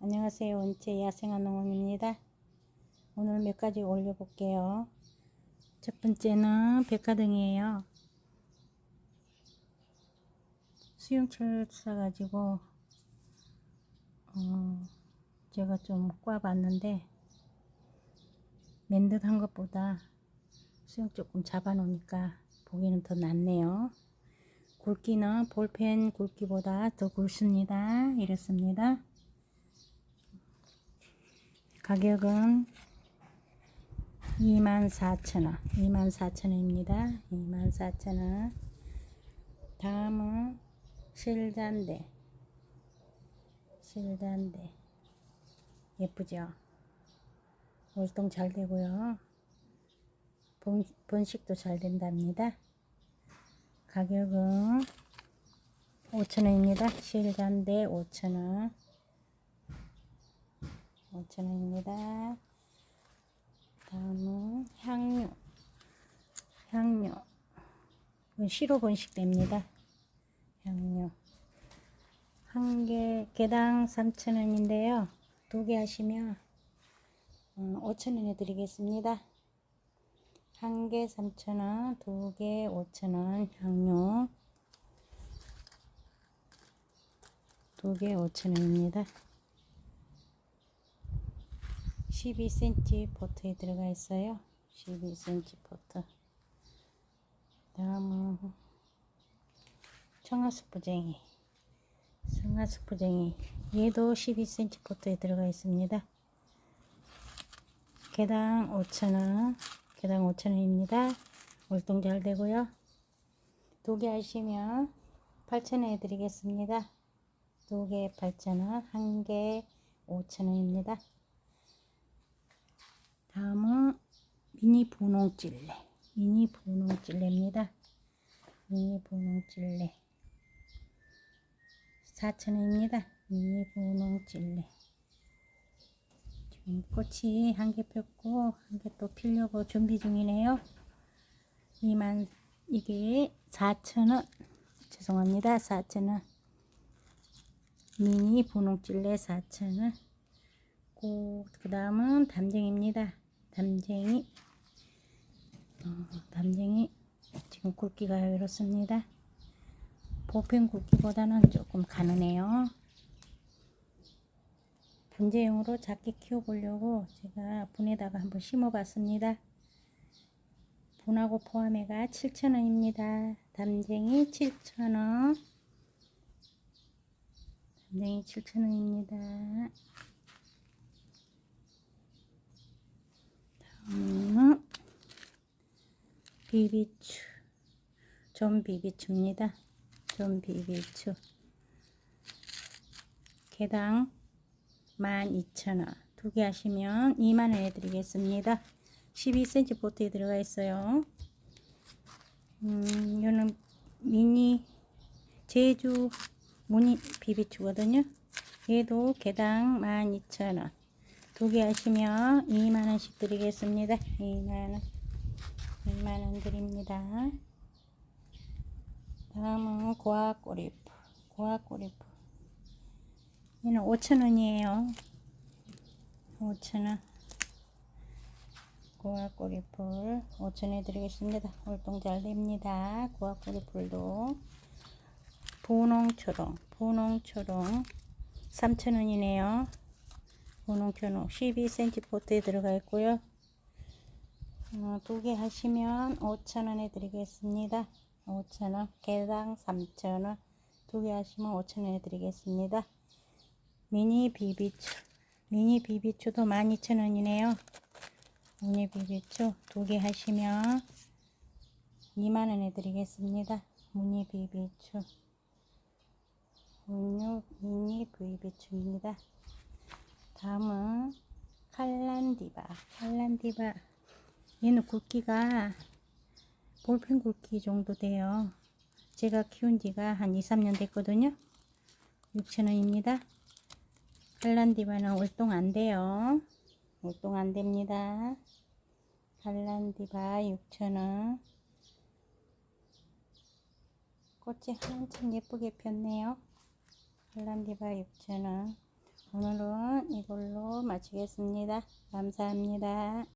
안녕하세요. 은채 야생한 농원입니다. 오늘 몇 가지 올려볼게요. 첫 번째는 백화등이에요. 수영철 사가지고 어, 제가 좀 꽈봤는데 맨 듯한 것보다 수영 조금 잡아놓으니까 보기는 더 낫네요. 굵기는 볼펜 굵기보다 더 굵습니다. 이렇습니다. 가격은 24,000원 24,000원입니다. 24,000원. 다음은 실잔대 실잔대 예쁘죠? 월동 잘 되고요. 번, 번식도 잘 된답니다. 가격은 5,000원입니다. 실잔대 5,000원 5,000원입니다. 다음은 향료. 향료. 이건 시로 번식됩니다. 향료. 한 개, 개당 3,000원인데요. 두 개 하시면 어, 5,000원에 드리겠습니다. 한 개 3,000원, 두 개 5,000원 향료. 두 개 5,000원입니다. 12cm 포트에 들어가 있어요. 12cm 포트. 다음은 청아수부쟁이. 청아수부쟁이. 얘도 12cm 포트에 들어가 있습니다. 개당 5,000원. 개당 5,000원입니다. 월동 잘 되고요. 두 개 하시면 8,000원에 드리겠습니다. 두 개 8,000원, 한 개 5,000원입니다. 다음은 미니 분홍찔레 미니 분홍찔레입니다. 미니 분홍찔레. 4,000원입니다. 미니 분홍찔레. 지금 꽃이 한 개 폈고 한 개 또 피려고 준비 중이네요. 2만 이게 4,000원. 죄송합니다. 4,000원. 미니 분홍찔레 4,000원. 그 다음은 담쟁입니다. 담쟁이 어, 담쟁이 지금 굵기가 이렇습니다. 보펜 굵기보다는 조금 가느네요. 분재용으로 작게 키워보려고 제가 분에다가 한번 심어봤습니다. 분하고 포함해가 7,000원입니다. 담쟁이 7,000원 담쟁이 7,000원입니다. 음, 비비추 좀 비비추입니다. 좀 비비추 개당 12,000원 두 개 하시면 2만원에 드리겠습니다. 12cm 보트에 들어가 있어요. 음, 이거는 미니 제주 무늬 비비추거든요. 얘도 개당 12,000원 두 개 하시면 2만원씩 드리겠습니다. 2만원. 2만원 드립니다. 다음은 고아꼬리프. 고아꼬리프. 얘는 5천원이에요. 5천원. 고아꼬리풀 5천원에 드리겠습니다. 활동 잘 됩니다. 고아꼬리풀도. 분홍초롱. 분홍초롱. 3천원이네요. 분홍초롱 12cm 포트에 들어가 있고요. 어, 두개 하시면 5,000원에 드리겠습니다. 5,000원 개당 3,000원 두 개 하시면 5,000원에 드리겠습니다. 미니 비비추 미니 비비추도 12,000원이네요. 미니 비비추 두 개 하시면 2만원에 드리겠습니다. 미니 비비추 미니 비비추입니다. 다음은 칼란디바 칼란디바 얘는 굵기가 볼펜 굵기 정도 돼요. 제가 키운 지가 한 2, 3년 됐거든요. 6,000원입니다. 칼란디바는 월동 안 돼요. 월동 안 됩니다. 칼란디바 6,000원. 꽃이 한참 예쁘게 폈네요. 칼란디바 6,000원. 오늘은 이걸로 마치겠습니다. 감사합니다.